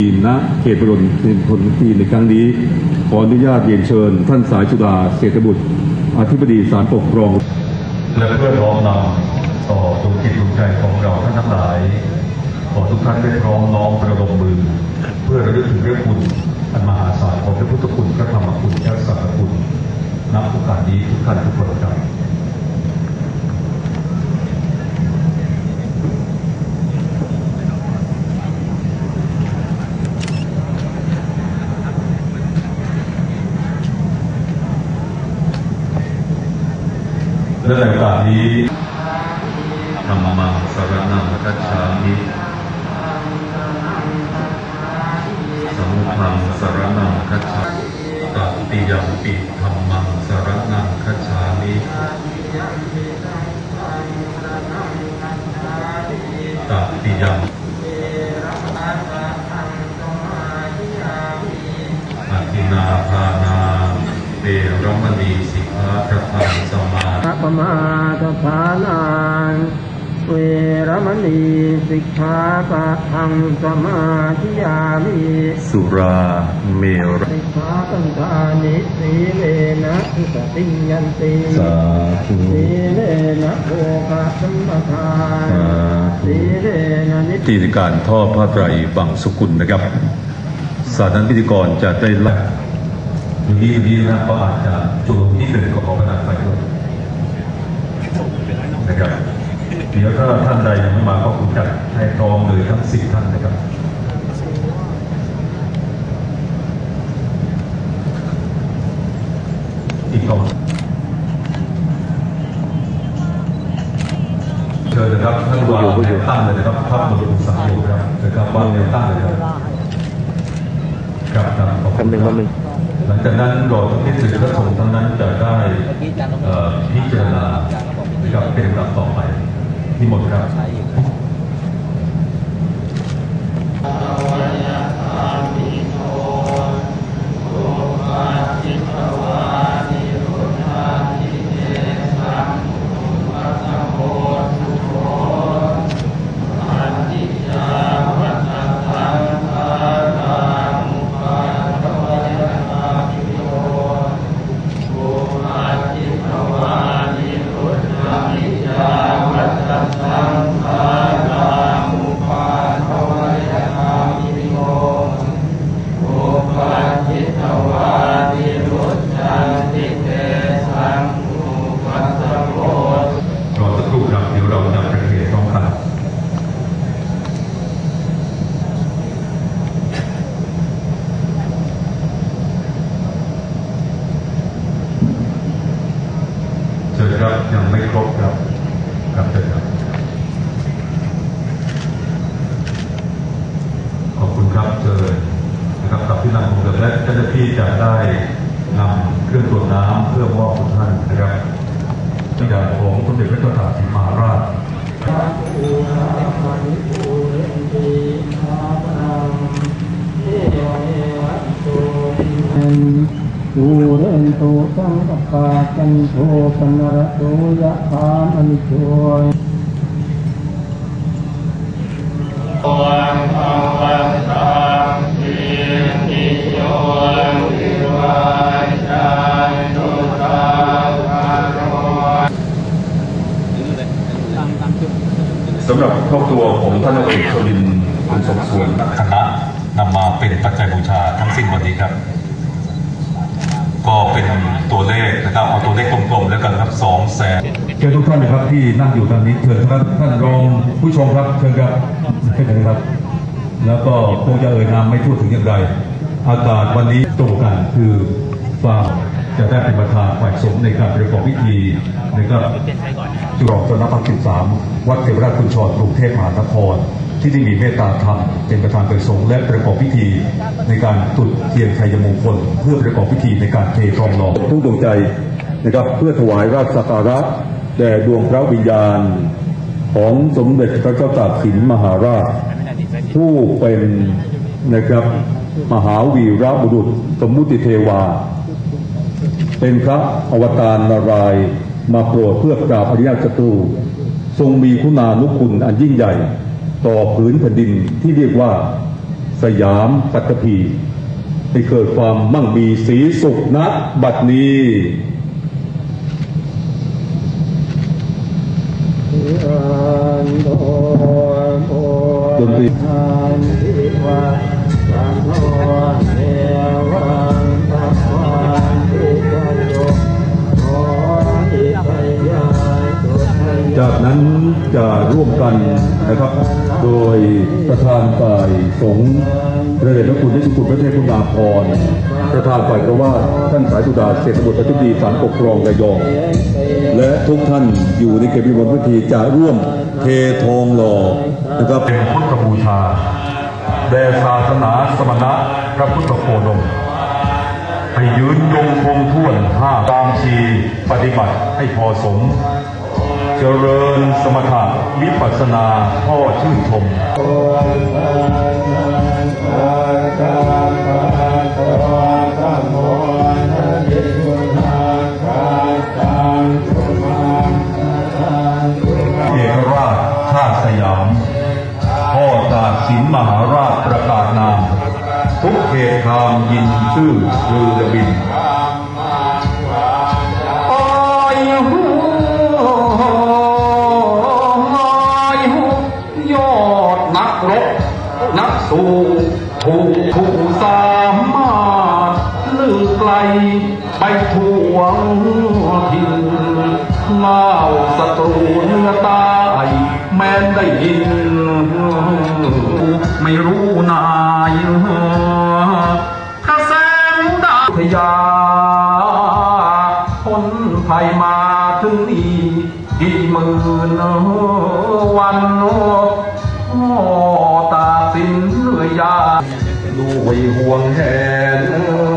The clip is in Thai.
ทีณเขตบรมเป็นผลทีในครั้งนี้ ขออนุญาตเรียนเชิญ ท่านสายจุฬาเศรษฐบุตร อธิบดีศาลปกครอง และเพื่อน้อมนำต่อดวงจิตดวงใจของเราท่านทั้งหลาย ขอทุกท่านได้พร้อมน้อมประดมมือ เพื่อระลึกถึงพระคุณอันมหาศาลของพระพุทธคุณพระธรรมคุณและสังฆคุณนับโอกาสนี้ทุกท่านทุกคนครับ และในโอกาสนี้ธรรมังสรนังคัจฉามิ สังฆังสรนังคัจฉามิตติยมปิธรรมังสรนังคัจฉามิตติยมอธินาทานาเวรมณีสิกขาประทังสมาพ เวรมณีสิกขาปะทังสมาธิยามิสุราเมรสิกขาปัญญานิสีเลนะทุสติยันติสาธุสีเลนะโภคะสัมปทานสาธุสีเลนะนิที่การทอดผ้าไตรบังสุกุลนะครับ สานันพิธีกรจะได้รับอยู่ที่นี้นะก็อาจจะจุดที่หนึ่งของประธานไฟด้วยนะครับ เดี๋ยวถ้าท่านใดยังไม่มาก็คงจัดให้พร้อมเลยทั้งสิบท่านนะครับอีกกองเชิญนะครับท่านวางแนวตั้งเลยนะครับภาพบนอุตสาหอยู่ครับนะครับวางแนวตั้งเลยครับครับครับขอบคุณแป๊บหนึ่งแป๊บหนึ่งหลังจากนั้นรอที่สื่อพระสงฆ์ทั้งนั้นจะได้เอ่อพิจารณานะครับเป็นลำดับต่อไป ที่หมดครับ รอสักครู่ครับเดี๋ยวเราจะประเคนพร้อมกันเชิญครับยังไม่ครบครับครับเชิญครับ ขอบคุณครับเชิญนะครับกับที่นำของเราและเจ้าหน้าที่จะได้นำเครื่องตรวจน้ำเพื่อมอบทุกท่านนะครับที่ดาของสมเด็จพระเจ้าตากสินมหาราชปูนาปานิปูเรนติอาปังเทวเอวะโตตูเรนตุสังกปาจันโทปนรโตยะธามณิโชยสำหรับครอบครัวผมท่านเอกชลินคุณสมส่วนคณะนำมาเป็นปัจจัยบูชาทั้งสิ้นวันนี้ครับ ก็เป็นตัวเลขนะครับเอาตัวเลขกลมๆแล้วกันครับสองแสนเชิญทุกท่านนะครับที่นั่งอยู่ตอนนี้เชิญท่านท่านรองผู้ชมครับเชิญครับเชิญเลยครับ แล้วก็คงจะเอ่ยนามไม่พูดถึงอย่างไร อากาศวันนี้ตรงกันคือฟาจะได้เป็นประธานฝ่ายสงฆ์ในการประกอบพิธีนะครับจุฬาชนพักสิบสามวัดเทวราชคุณชรกรุงเทพมหานคร ที่ได้มีเมตตาธรรมเป็นประธานฝ่ายสงฆ์และประกอบพิธีในการจุดเทียนชัยมงคล เพื่อประกอบพิธีในการเททองหล่อทุกดวงใจนะครับเพื่อถวายราชสักการะแด่ดวงพระวิญญาณ ของสมเด็จพระเจ้าตากสินมหาราช ผู้เป็นนะครับมหาวีรบุรุษสมุติเทวา เป็นพระอวตารนารายมาโปรดเพื่อปราบอริยศัตรู ทรงมีคุณานุคุณอันยิ่งใหญ่ ต่อผืนแผ่นดินที่เรียกว่าสยามปัตตภีให้เกิดความมั่งมีสีสุขณบัดนี้อันโตโมดนตรี จะร่วมกันนะครับ โดยประธานฝ่ายสงฆ์พระเดชพระคุณที่สุขุมพระเทพคุณาภรณประธานฝ่ายประว่าท่านสายสุดาเศรษฐบุตรอธิบดีศาลปกครองระยอง และทุกท่านอยู่ในเขตวิมลพิธีจะร่วมเททองหล่อนะครับเป็นพุทธบูชาแด่ศาสนาสมณะพระพุทธโคดมให้ยืนยงคงท่วนห้าตามชีปฏิบัติให้พอสม เจริญสมถะวิปัสสนาพ่อชื่นชมเอกราชชาติสยาม พ่อตากสินมหาราชประกาศนาม ทุกเขตคามยินชื่อลือบิน อดนักรบ นักสู้ผู้ผู้สามารถลือไกล ไปทวงถิ่นเล่าศัตรูเนื้อตายแม้นได้ยิน ไม่รู้นายกระแสงดาวพยาพ้นภัยมาถึงนี่กี่หมื่นวันโอ้ ตาสินเลยยาด้ยห่วงแหน